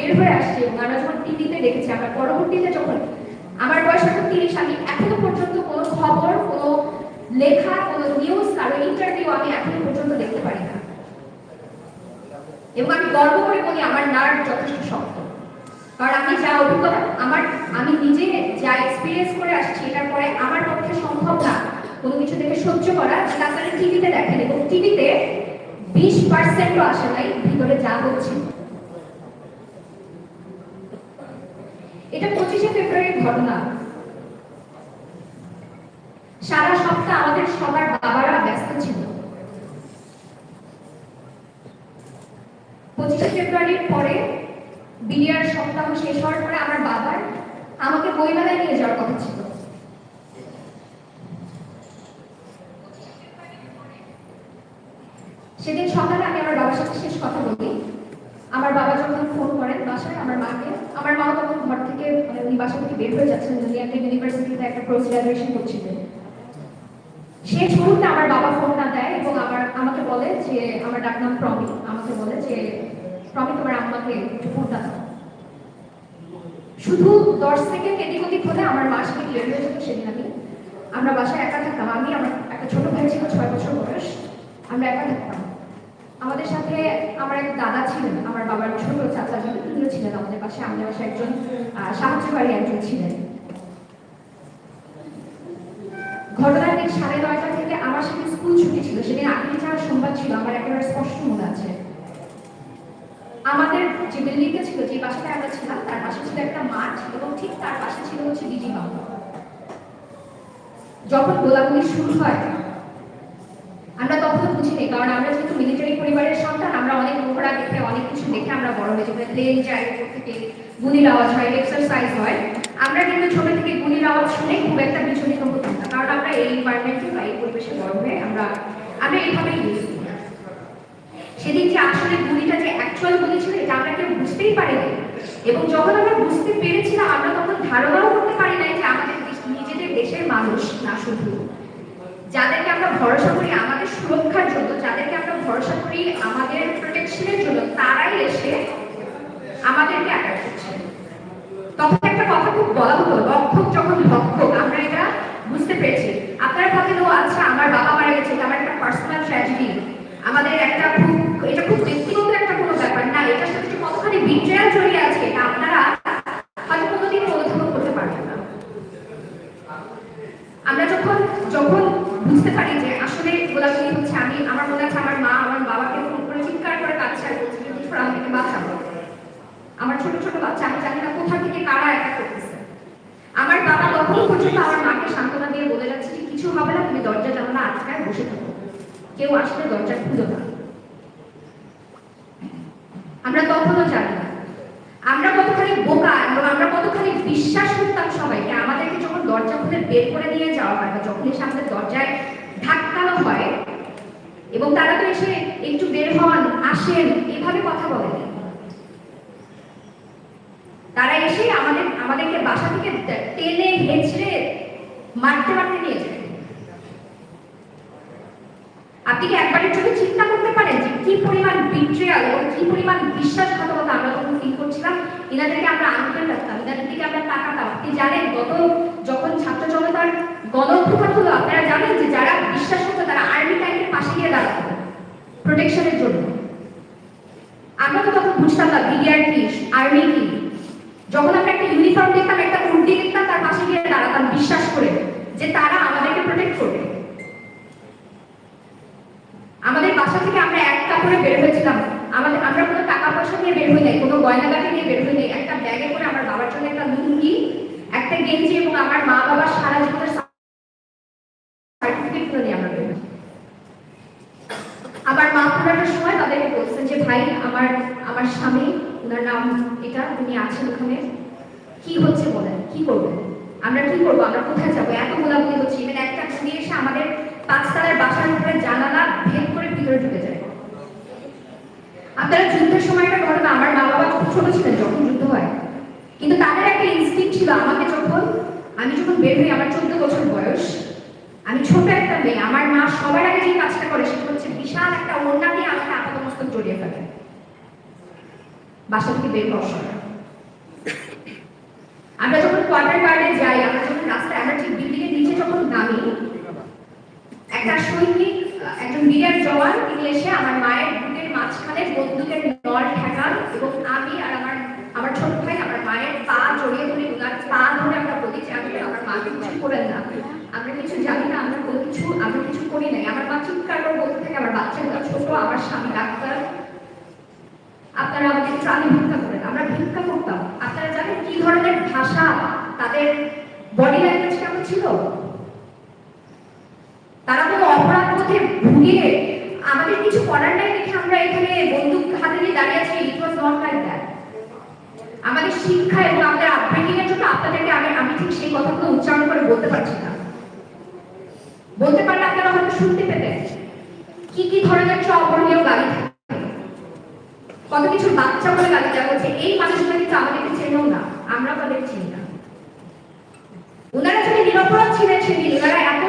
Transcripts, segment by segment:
বের হয়ে আসছি এবং আমরা যখন টিভিতে দেখেছি, আমরা পরবর্তীতে যখন আমার বয়স এখন তিরিশ, আমি এখনও পর্যন্ত কোনো খবর, কোনো লেখা, কোনো নিউজ কারও ইন্টারভিউ আমি এখনও পর্যন্ত দেখতে পারি না। এবং আমি গর্ব করে বলি, আমার নার্ভ যথেষ্ট শক্ত। কারণ আমি যা অভিজ্ঞতা, আমার, আমি নিজে যা এক্সপিরিয়েন্স করে আসছি, এটার পরে আমার পক্ষে সম্ভব না কোনো কিছু থেকে সহ্য করা আপনারা টিভিতে দেখেন। এবং টিভিতে বিশ পার্সেন্টও আসে নাই, ভিতরে যা হচ্ছে এটা পঁচিশে ফেব্রুয়ারির ঘটনা। সারা সপ্তাহ আমাদের সবার বাবারা ব্যস্ত ছিল। পঁচিশে ফেব্রুয়ারির পরে বিলিয়ার সপ্তাহ শেষ হওয়ার পরে আমার বাবার আমাকে বইমেলায় নিয়ে যাওয়ার কথা ছিল। সেদিন সকালে আমি আমার বাবার সাথে শেষ কথা বলি। আমার বাবা যখন ফোন করেন বাসায়, আমার মাকে, আমার মা তখন ঘর থেকে মানে উনি বাসা থেকে বের হয়ে যাচ্ছেন উনি একটা ইউনিভার্সিটিতে একটা পোস্ট গ্রাজুয়েশন করছিলেন। শেষ মুহূর্তে আমার বাবা ফোনটা দেয় এবং আমার, আমাকে বলে যে, আমার ডাক নাম প্রমি, আমাকে বলে যে, প্রমি, তোমার আম্মাকে একটু ফোনটা দাও। শুধু দশ সেকেন্ড এদিক ওদিক হলে আমার মা সাথে ক্লিয়ার হয়ে যেত সেদিন আমি, আমরা বাসায় একা থাকতাম। আমি, আমার একটা ছোট ভাই ছিল, ছয় বছর বয়স, আমরা একা থাকতাম। আমাদের সাথে আমার এক দাদা ছিলেন, আমার বাবার ছোট চাচা জন তিনিও ছিলেন আমাদের পাশে আমাদের পাশে একজন সাহায্যকারী একজন ছিলেন। ঘটনার দিন সাড়ে নয়টা থেকে আমার সাথে স্কুল ছুটি ছিল, সেদিন আখেরি যাওয়ার সোমবার ছিল, আমার একেবারে স্পষ্ট মনে আছে। আমাদের যে বিল্ডিংটা ছিল, যে বাসাটা আমরা ছিলাম, তার পাশে ছিল একটা মাঠ এবং ঠিক তার পাশে ছিল হচ্ছে ডিজি বাংলা যখন গোলাগুলি শুরু হয় বুঝিনি, কারণ আমরা যেহেতু মিলিটারি পরিবারের সন্তান, আমরা অনেক নোংরা দেখে, অনেক কিছু দেখে আমরা বড় হয়েছি। প্লেন যায়, উপর থেকে গুলির আওয়াজ হয় এক্সারসাইজ হয়। আমরা কিন্তু ছোট থেকে গুলির আওয়াজ শুনে খুব একটা বিচলিত হতাম না, কারণ আমরা এই এনভায়রনমেন্টে বা এই পরিবেশে বড় হয়ে আমরা আমরা এইভাবেই ইউজ করি। সেদিন যে আসলে গুলিটা যে অ্যাকচুয়াল গুলি ছিল, এটা আমরা কেউ বুঝতেই পারিনি। এবং যখন আমরা বুঝতে পেরেছিলাম, আমরা তখন ধারণাও করতে পারি নাই যে আমাদের নিজেদের দেশের মানুষ না শুধু। যাদেরকে আমরা ভরসা করি আমাদের সুরক্ষার জন্য, যাদেরকে আমরা ভরসা করি আমাদের প্রোটেকশনের জন্য, তারাই এসে আমাদেরকে অ্যাটাক করছে। তখন একটা কথা খুব বলা হতো, রক্ষক যখন ভক্ষক আমরা এটা বুঝতে পেরেছি আপনারা ভাবেন ও আচ্ছা আমার বাবা মারা গেছে এটা আমার একটা পার্সোনাল ট্র্যাজেডি আমাদের একটা খুব এটা খুব ব্যক্তিগত একটা কোনো ব্যাপার না এটার সাথে যে কতখানি বিট্রেয়াল জড়িয়ে আছে এটা আপনারা হয়তো কোনোদিন অনুধাবন করতে পারবেন না আমরা যখন যখন বুঝতে পারি যে আসলে গোলাগুলি হচ্ছে আমি আমার মনে আছে আমার মা আমার বাবাকে ফোন করে চিৎকার করে কাঁদছে আর বলছে যে তোরা আমাকে বাঁচাবো আমার ছোট ছোট বাচ্চা আমি জানি না কোথা থেকে কারা একা করতেছে আমার বাবা আমার মাকে সান্ত্বনা দিয়ে বলে যাচ্ছে কিছু হবে না, তুমি দরজা জানলা আটকায় বসে থাকো। কেউ আসলে দরজা খুলো না আমরা তখনও জানি না আমরা কতখানি বোকা এবং আমরা কতখানি বিশ্বাস করতাম সবাইকে আমাদেরকে যখন দরজা খুলে বের করে নিয়ে যাওয়া হয় বা যখন এসে আমাদের দরজায় ধাক্কানো হয় এবং তারা তো এসে একটু বের হন আসেন এভাবে কথা বলেন তারা এসে আমাদের, আমাদেরকে বাসা থেকে টেনে হেঁচড়ে মারতে মারতে নিয়ে যায়। আপনি কি একবারের জন্য চিন্তা করতে পারেন যে কি পরিমাণ বিট্রিয়াল এবং কি পরিমাণ বিশ্বাসঘাতকতা আমরা তখন ফিল করছিলাম? এনাদেরকে আমরা আঙ্কেল রাখতাম এনাদের দিকে আমরা তাকাতাম। আপনি জানেন, গত যখন ছাত্র জনতার গণ অভ্যুত্থান হলো, আপনারা জানেন যে যারা বিশ্বাস করতো তারা আর্মি ট্যাঙ্কের পাশে গিয়ে দাঁড়াতো প্রোটেকশনের জন্য। আমরা তো তখন বুঝতাম না বিডিআর কি আর্মি কি? যখন আমরা একটা ইউনিফর্ম দেখতাম, একটা কুর্তি দেখতাম, তার পাশে গিয়ে দাঁড়াতাম, বিশ্বাস করে যে তারা আমাদেরকে প্রোটেক্ট করবে। আমাদের বাসা থেকে আমরা এক কাপড়ে বের হয়েছিলাম। আমাদের, আমরা কোনো টাকা পয়সা নিয়ে বের হই নাই, কোনো গয়নাগাটি নিয়ে বের হই নাই। একটা ব্যাগে করে আমার বাবার জন্য একটা লুঙ্গি, একটা গেঞ্জি এবং আমার মা বাবার সারা জীবনের সার্টিফিকেটগুলো নিয়ে আমরা বের হই আমার মা পুরানোর সময় তাদেরকে বলছেন যে ভাই আমার আমার স্বামী ওনার নাম এটা উনি আছেন ওখানে। কি হচ্ছে বলেন? কি করবেন? আমরা কি করব? আমরা কোথায় যাব? এত গোলাগুলি হচ্ছে। ইভেন একটা গুলি এসে আমাদের পাঁচতলার বাসার উপরে জানালা ভেদ করে ভিতরে ঢুকে যায়। আপনারা যুদ্ধের সময় একটা ঘটনা, আমার মা বাবা খুব ছোট ছিলেন যখন যুদ্ধ হয়। কিন্তু তাদের একটা ইনস্টিংক্ট ছিল আমাকে যখন, আমি যখন বের হই, আমার চোদ্দ বছর বয়স, আমি ছোট একটা মেয়ে, আমার মা সবার আগে যে কাজটা করে সেটা হচ্ছে বিশাল একটা ওড়না দিয়ে আমাকে আপাতমস্তক জড়িয়ে ফেলে। বাসা থেকে বের হওয়ার সময়। আমরা যখন কোয়ার্টার গার্ডে যাই, আমরা যখন রাস্তায়, আমরা ঠিক বিল্ডিং এর নিচে যখন নামি, একটা সৈনিক, একজন বীরের জওয়ান এসে আমার মায়ের বুকের মাঝখানে বন্দুকের নল ঠেকান এবং আমি আর আমার আমার ছোট ভাই, আমার মায়ের পা জড়িয়ে ধরে ওনার পা ধরে আমরা বলি যে, আমি আমার মাকে কিছু করেন না। আমরা কিছু জানি না, আমরা কোনো কিছু, আমরা কিছু করি নাই। আমার মা চিৎকার করে বলতে থাকে, আমার বাচ্চাগুলো ছোট, আমার স্বামী ডাক্তার আপনারা আমাদের প্রাণী ভিক্ষা করেন। আমরা ভিক্ষা করতাম। আপনারা জানেন কি ধরনের ভাষা তাদের বডি ল্যাঙ্গুয়েজ কেমন ছিল? তারা কোনো অপরাধ পথে ভুগিয়ে আমাদের কিছু করার নাই দেখে আমরা এখানে বন্দুক হাতে নিয়ে দাঁড়িয়ে আছি। It was not like that আমাদের শিক্ষা এবং আমাদের আপব্রিঙ্গিং এর জন্য আপনাদেরকে আমি আমি ঠিক সেই কথাগুলো উচ্চারণ করে বলতে পারছি না। বলতে পারলে আপনারা হয়তো শুনতে পেতেন। কি কি ধরনের একটা অপরণীয় গালি থাকে? কত কিছু বাচ্চা বলে গালি দেওয়া হচ্ছে এই মানুষগুলো কিন্তু আমাদেরকে চেনেও না, আমরা তাদের চিনি না। ওনারা যদি নিরপরাধ ছিলেন সেদিন ওনারা এত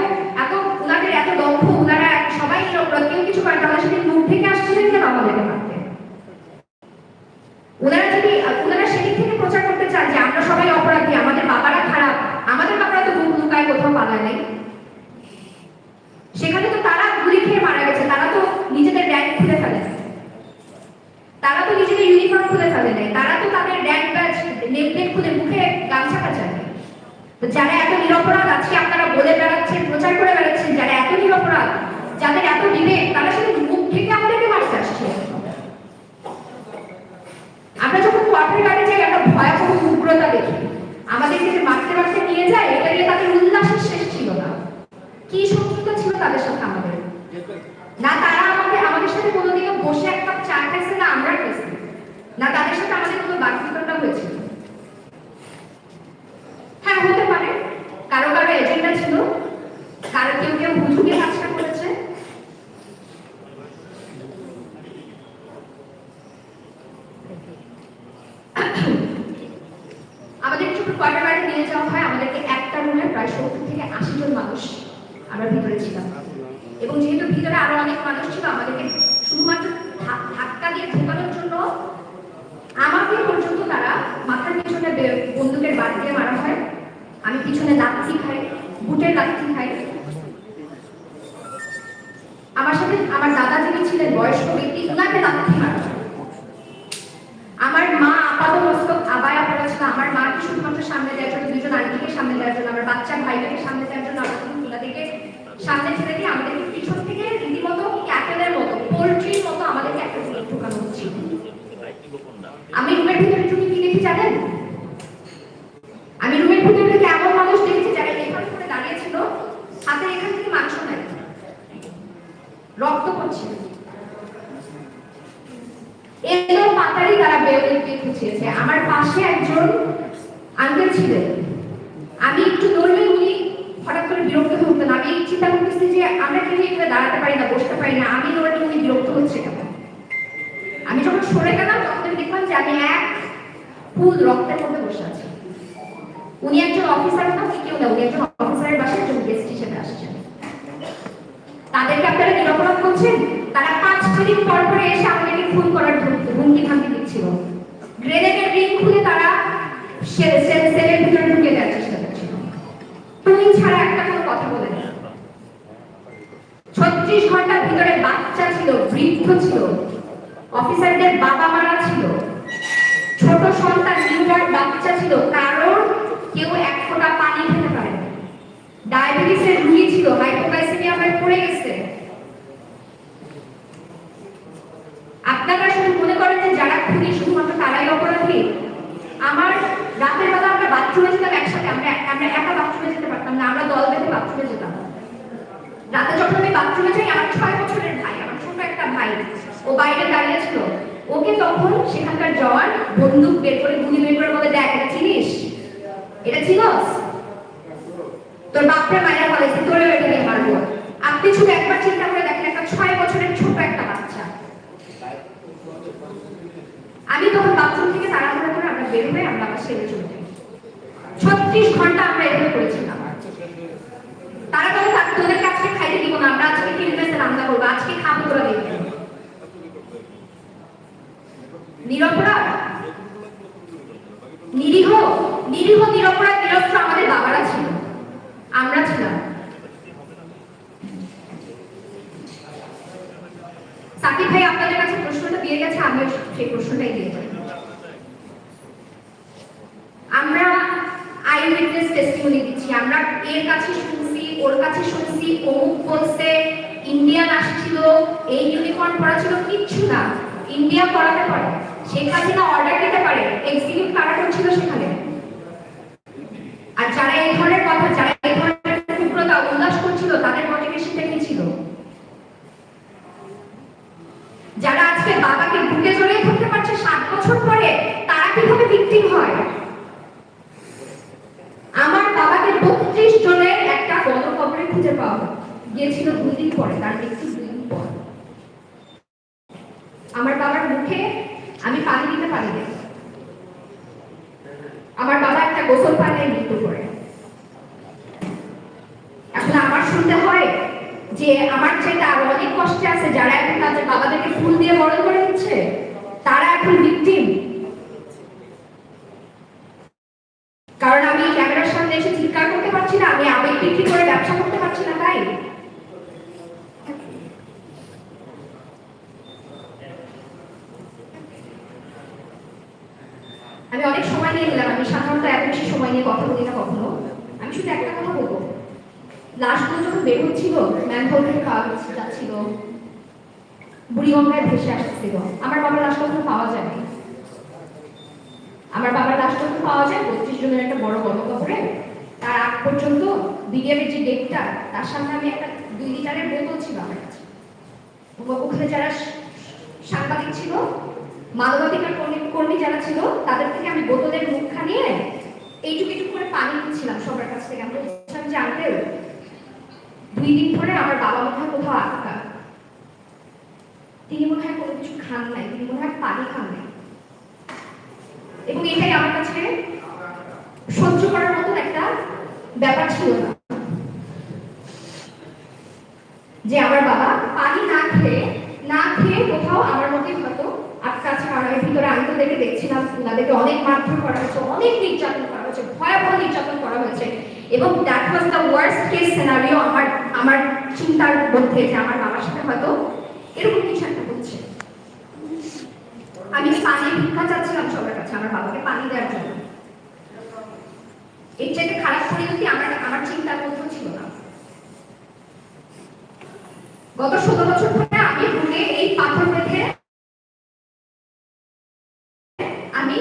এত ওনাদের এত দক্ষ ওনারা সবাই নিরপরাধ, কেউ কিছু করে তারা সেদিন মুখ থেকে আসছিলেন কেন আমাদেরকে মারতে ওনারা যদি ওনারা সেদিক থেকে প্রচার করতে চান যে আমরা সবাই অপরাধী আমাদের বাবারা খারাপ আমাদের বাবারা তো মুখ লুকায় কোথাও পালায় নাই সেখানে তো তারা গুলি খেয়ে মারা গেছে তারা তো নিজেদের র্যাঙ্ক খুলে ফেলে তারা তো নিজেদের ইউনিফর্ম খুলে ফেলে নাই তারা তো তাদের র্যাঙ্ক ব্যাচ নেম প্লেট খুলে মুখে গামছা কাচায় তো যারা এত নিরপরাধ আজকে আপনারা বলে বেড়াচ্ছেন, প্রচার করে বেড়াচ্ছেন, যারা এত নিরপরাধ, যাদের এত বিবেক, তারা শুধু মুখ থেকে আমাদেরকে মারতে আসছে। আমরা যখন কোয়ার্টার গার্ডে যাই, আমরা ভয়াবহ উগ্রতা দেখি। আমাদেরকে যে মারতে মারতে নিয়ে যায়, এটা নিয়ে তাদের উল্লাসের শেষ ছিল না। কি শত্রুতা ছিল তাদের সাথে আমাদের? না তারা আমাদের আমাদের সাথে কোনোদিনও বসে এক কাপ চা খাইছে না আমরা খাইছি না তাদের সাথে আমাদের কোনো বাকবিতণ্ডা হয়েছিল হ্যাঁ হতে পারে কারও কারও এজেন্ডা ছিল কারও কেউ কেউ হুজুগে কাজটা করেছে আমাদের ছোট কোয়ার্টার বাড়ি নিয়ে যাওয়া হয় আমাদেরকে একটা রুমে প্রায় সত্তর থেকে আশি জন মানুষ আমরা এবং যেহেতু ভিতরে আরও অনেক মানুষ ছিল, আমাদেরকে শুধুমাত্র ধাক্কা দিয়ে ঢোকানোর জন্য আমাকে পর্যন্ত তারা মাথার পিছনে বন্দুকের বাড়ি দিয়ে মারা হয়। আমি পিছনে লাথি খাই, বুটের লাথি খাই। আমার সাথে আমার দাদা যিনি ছিলেন, বয়স্ক ব্যক্তি ওনাকে লাথি মারা আমার মা আপাত মস্তক আবায়া পড়া ছিল আমার মাকে শুধুমাত্র সামনে দেওয়ার জন্য, দুজন আন্টিকে সামনে দেওয়ার জন্য, আমার বাচ্চা ভাইটাকে সামনে দেওয়ার জন্য, আমরা সামনে ছেড়ে দিয়ে আমাদেরকে পিছন থেকে রীতিমতো ক্যাটেলের মতো, পোলট্রির মতো আমাদেরকে একটা রুমে ঢোকানো হচ্ছিল আমি রুমের ভিতরে ঢুকে কি দেখি জানেন? আমি রুমের ভিতরে এমন মানুষ দেখেছি যারা এখানে করে দাঁড়িয়েছিল হাতে এখান থেকে মাংস নাই রক্ত পড়ছে। এলো পাতারি তারা বেরোতে খুঁজিয়েছে আমার পাশে একজন আঙ্কেল ছিলেন। আমি একটু দৌড়লে উনি হঠাৎ করে বিরক্ত হয়ে উঠতেন আমি চিন্তা করতেছি যে আমরা কেউ এখানে দাঁড়াতে পারি না, বসতে পারি না? আমি দৌড়লে উনি বিরক্ত হচ্ছে কেন? আমি যখন সরে গেলাম, তখন আমি দেখলাম যে আমি এক ফুল রক্তের মধ্যে বসে আছি। উনি একজন অফিসার না কেউ না, উনি একজন অফিসারের বাসায় একজন গেস্ট হিসেবে আসছেন। তাদেরকে আপনারা নিরাপরাধ করছেন তারা পাঁচ মিনিট পর পরে এসে আমাদেরকে খুন করার হুমকি ধামকি দিচ্ছিল গ্রেনেডের রিং খুলে তারা সেল সেল সেলের ভিতরে ঢুকে দেওয়ার চেষ্টা করছিল তুমি ছাড়া একটা কোনো কথা বলে না ছত্রিশ ঘণ্টার ভিতরে বাচ্চা ছিল বৃদ্ধ ছিল অফিসারদের বাবা মারা ছিল। ছোট সন্তান নিউটার বাচ্চা ছিল কারোর কেউ এক ফোঁটা পানি খেতে পারে ডায়াবেটিসের রুগী ছিল হাইপোগ্লাইসেমিয়া হয়ে পড়ে গেছে আপনারা শুধু মনে করেন যে যারা খুনি শুধুমাত্র তারাই অপরাধী আমার রাতের বেলা আমরা বাথরুমে যেতাম একসাথে আমরা আমরা একা বাথরুমে যেতে পারতাম না আমরা দল বেঁধে বাথরুমে যেতাম রাতে যখন আমি বাথরুমে যাই আমার ছয় বছরের ভাই আমার ছোট একটা ভাই ও বাইরে দাঁড়িয়ে ছিল ওকে তখন সেখানকার জওয়ান বন্দুক বের করে গুলি বের করে বলে দেখ এটা চিনিস এটা চিনস তোর বাপরে মায়ের তোরে এটা দিয়ে মারবো আপনি শুধু একবার চিন্তা করে দেখেন একটা ছয় বছরের ছোট একটা বাচ্চা। আমি তখন বাথরুম থেকে তাড়াহুড়ো করে আমরা বের হয়ে আমরা আবার সেরে চলে যাই। ছত্রিশ ঘণ্টা আমরা এভাবে করেছিলাম। তারা "থাক, তোদেরকে আজকে খাইতে দিব না আমরা আজকে কিলমেসে রান্না করব আজকে খাব তোরা দেখবে। নিরপরাধ নিরীহ নিরীহ, নিরপরাধ, নিরস্ত্র আমাদের বাবারা ছিল। আমরা ছিলাম। সাকিব ভাই, আপনাদের কাছে প্রশ্নটা দিয়ে গেছে, আমিও সেই প্রশ্নটাই দিয়ে আমরা আই উইটনেস টেস্টিমনি দিচ্ছি। আমরা এর কাছে শুনছি, ওর কাছে শুনছি, অমুক বলছে ইন্ডিয়ান আসছিল, এই ইউনিফর্ম পরা ছিল, কিচ্ছু না। ইন্ডিয়া পড়াতে পারে। শেখ হাসিনা অর্ডার দিতে পারে। এক্সিকিউট কারা করছিল সেখানে? আর যারা এই ধরনের কথা, যারা এই ধরনের তীব্রতা উল্লাস করছিল, তাদের মোটিভেশনটা কি ছিল? যারা আজকে বাবাকে বুকে জড়িয়ে ধরতে পারছে, সাত বছর পরে তারা কীভাবে ভিকটিম হয়? আমার বাবাকে বত্রিশ জনের একটা গণকবরে খুঁজে পাওয়া গিয়েছিল দুই দিন পরে, তার মৃত্যু দুই দিন পর আমার বাবার মুখে আমি পানি আমার বাবা একটা গোসল পানিয়ে মৃত্যু করে। এখন আমার শুনতে হয় যে আমার চাইতে আরও অনেক কষ্টে আছে, যারা এখন তাদের বাবাদেরকে ফুল দিয়ে বড় করে দিচ্ছে, তারা এখন ভিকটিম কারণ আমি ক্যামেরার সামনে এসে চিৎকার করতে পারছি না, আমি আবেগ বিক্রি করে ব্যবসা করতে পারছি না, তাই আমি সময় আমি সাধারণত এত বেশি সময় নিয়ে কথা বলি না কখনো। আমি শুধু একটা কথা বলব। লাশগুলো যখন বের হচ্ছিল ম্যানহোল থেকে পাওয়া যাচ্ছে যাচ্ছিল। বুড়িগঙ্গায় ভেসে আসছিল। আমার বাবার লাশ কখনো পাওয়া যায়নি। আমার বাবার লাশ কখন পাওয়া যায়? বত্রিশ জনের একটা বড় গণকবরে তার আগ পর্যন্ত বিডিএফের যে ডেটটা তার সামনে আমি একটা দুই লিটারের বোতল ছিল আমার কাছে। ওখানে যারা সাংবাদিক ছিল মানবাধিকার কর্মী কর্মী যারা ছিল, তাদের থেকে আমি বোতলের মুখখানি নিয়ে এইটুকু এইটুকু করে পানি নিচ্ছিলাম সবার কাছ থেকে। আমি বলছিলাম যে, আঙ্কেল, দুই দিন ধরে আমার বাবা হয় কোথাও আটকা। তিনি মনে হয় কোনো কিছু খান নাই, তিনি মনে হয় পানি খান নাই। এবং এটাই আমার কাছে সহ্য করার মতন একটা ব্যাপার ছিল না। যে আমার বাবা পানি না খেয়ে না খেয়ে কোথাও আমার মতোই হয়তো কারণ ভিতরে আমি তো দেখে দেখছিলাম, ওনাদেরকে অনেক মারধর করা হয়েছে, অনেক নির্যাতন করা হয়েছে, ভয়াবহ নির্যাতন করা হয়েছে। এবং that was the worst case scenario আমার আমার চিন্তার মধ্যে যে আমার বাবার সাথে হয়তো এরকম কিছু একটা হচ্ছে আমি পানি ভিক্ষা চাচ্ছিলাম সবার কাছে, আমার বাবাকে পানি দেওয়ার জন্য। এর চাইতে খারাপ পরিণতি আমার আমার চিন্তার মধ্যেও ছিল না। গত ষোলো বছর ধরে আমি বুকে এই পাথর বেঁধে আমি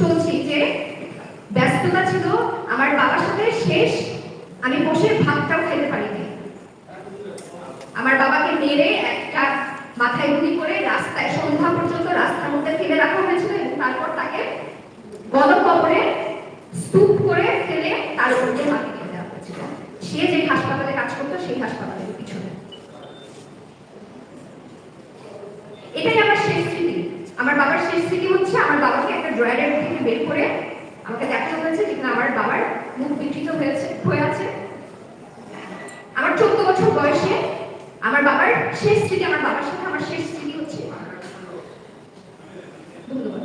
চলছি যে ব্যস্ততা ছিল আমার বাবার সাথে শেষ, আমি বসে ভাতটাও খেতে পারিনি। আমার বাবাকে মেরে একটা মাথায় গুলি করে রাস্তায় সন্ধ্যা পর্যন্ত রাস্তার মধ্যে ফেলে রাখা হয়েছিল এবং তারপর তাকে গণকবরে স্তূপ করে ফেলে তার উপর দিয়ে মাটি দিয়ে দেওয়া হয়েছিল। সে যে হাসপাতালে কাজ করতো, সেই হাসপাতালের পিছনে। এটাই আমার শেষ স্মৃতি। আমার বাবার শেষ স্মৃতি হচ্ছে, আমার বাবাকে একটা ড্রয়ারের থেকে বের করে আমাকে দেখানো হয়েছে, যেখানে আমার বাবার মুখ বিকৃত হয়েছে, হয়ে আছে। আমার চোদ্দ বছর বয়সে আমার বাবার শেষ স্মৃতি আমার বাবার সাথে আমার শেষ স্মৃতি হচ্ছে। ধন্যবাদ।